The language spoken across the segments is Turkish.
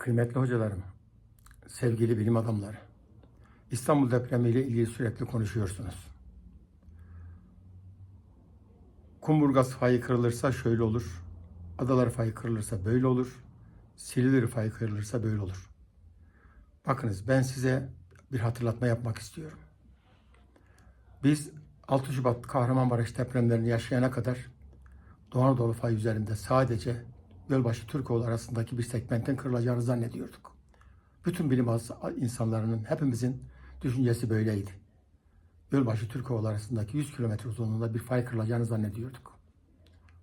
Kıymetli hocalarım, sevgili bilim adamları, İstanbul depremiyle ilgili sürekli konuşuyorsunuz. Kumburgaz fayı kırılırsa şöyle olur, Adalar fayı kırılırsa böyle olur, Silivri fayı kırılırsa böyle olur. Bakınız ben size bir hatırlatma yapmak istiyorum. Biz 6 Şubat Kahramanmaraş depremlerini yaşayana kadar Doğu Anadolu fay üzerinde sadece Gölbaşı Türkoğlu arasındaki bir segmentin kırılacağını zannediyorduk. Bütün bilim insanlarının, hepimizin düşüncesi böyleydi. Gölbaşı Türkoğlu arasındaki 100 kilometre uzunluğunda bir fay kırılacağını zannediyorduk.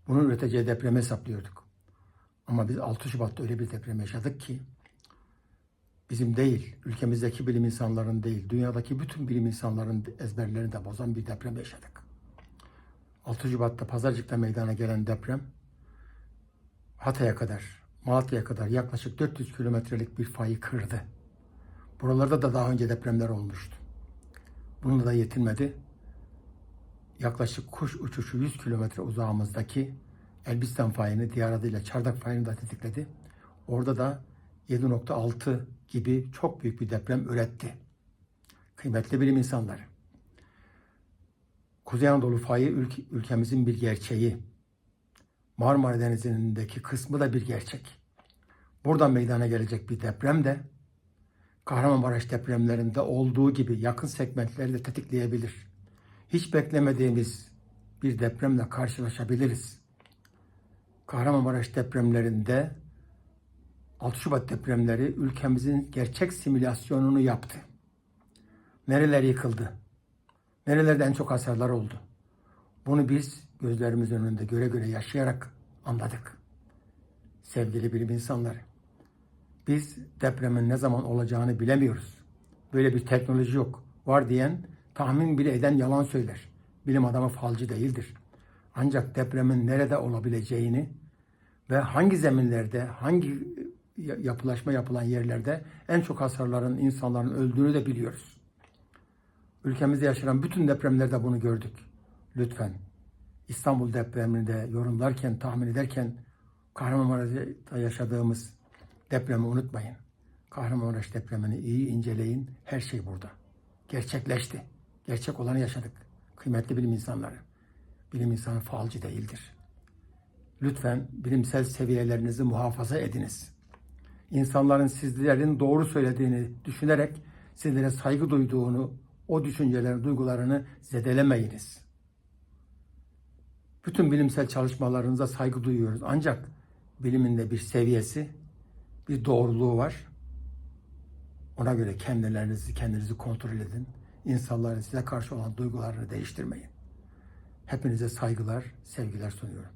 Bunun üreteceği depremi hesaplıyorduk. Ama biz 6 Şubat'ta öyle bir deprem yaşadık ki bizim değil, ülkemizdeki bilim insanların değil, dünyadaki bütün bilim insanların ezberlerini de bozan bir deprem yaşadık. 6 Şubat'ta Pazarcık'ta meydana gelen deprem Hatay'a kadar, Malatya'ya kadar yaklaşık 400 kilometrelik bir fayı kırdı. Buralarda da daha önce depremler olmuştu. Bununla da yetinmedi. Yaklaşık kuş uçuşu 100 kilometre uzağımızdaki Elbistan fayını, diğer adıyla Çardak fayını da tetikledi. Orada da 7.6 gibi çok büyük bir deprem üretti. Kıymetli bilim insanları. Kuzey Anadolu fayı ülke, ülkemizin bir gerçeği. Marmara Denizi'ndeki kısmı da bir gerçek. Buradan meydana gelecek bir deprem de Kahramanmaraş depremlerinde olduğu gibi yakın segmentleri de tetikleyebilir. Hiç beklemediğimiz bir depremle karşılaşabiliriz. Kahramanmaraş depremlerinde 6 Şubat depremleri ülkemizin gerçek simülasyonunu yaptı. Nereler yıkıldı? Nerelerde en çok hasarlar oldu? Bunu biz gözlerimizin önünde göre göre yaşayarak anladık. Sevgili bilim insanları, biz depremin ne zaman olacağını bilemiyoruz. Böyle bir teknoloji yok. Var diyen tahmin bile eden yalan söyler. Bilim adamı falcı değildir. Ancak depremin nerede olabileceğini ve hangi zeminlerde, hangi yapılaşma yapılan yerlerde en çok hasarların insanların öldüğünü de biliyoruz. Ülkemizde yaşanan bütün depremlerde bunu gördük. Lütfen İstanbul depremini de yorumlarken, tahmin ederken Kahramanmaraş'ta yaşadığımız depremi unutmayın. Kahramanmaraş depremini iyi inceleyin. Her şey burada. Gerçekleşti. Gerçek olanı yaşadık. Kıymetli bilim insanları. Bilim insanı falcı değildir. Lütfen bilimsel seviyelerinizi muhafaza ediniz. İnsanların sizlerin doğru söylediğini düşünerek sizlere saygı duyduğunu, o düşüncelerin, duygularını zedelemeyiniz. Bütün bilimsel çalışmalarınıza saygı duyuyoruz. Ancak bilimin de bir seviyesi, bir doğruluğu var. Ona göre kendilerinizi, kendinizi kontrol edin. İnsanların size karşı olan duygularını değiştirmeyin. Hepinize saygılar, sevgiler sunuyorum.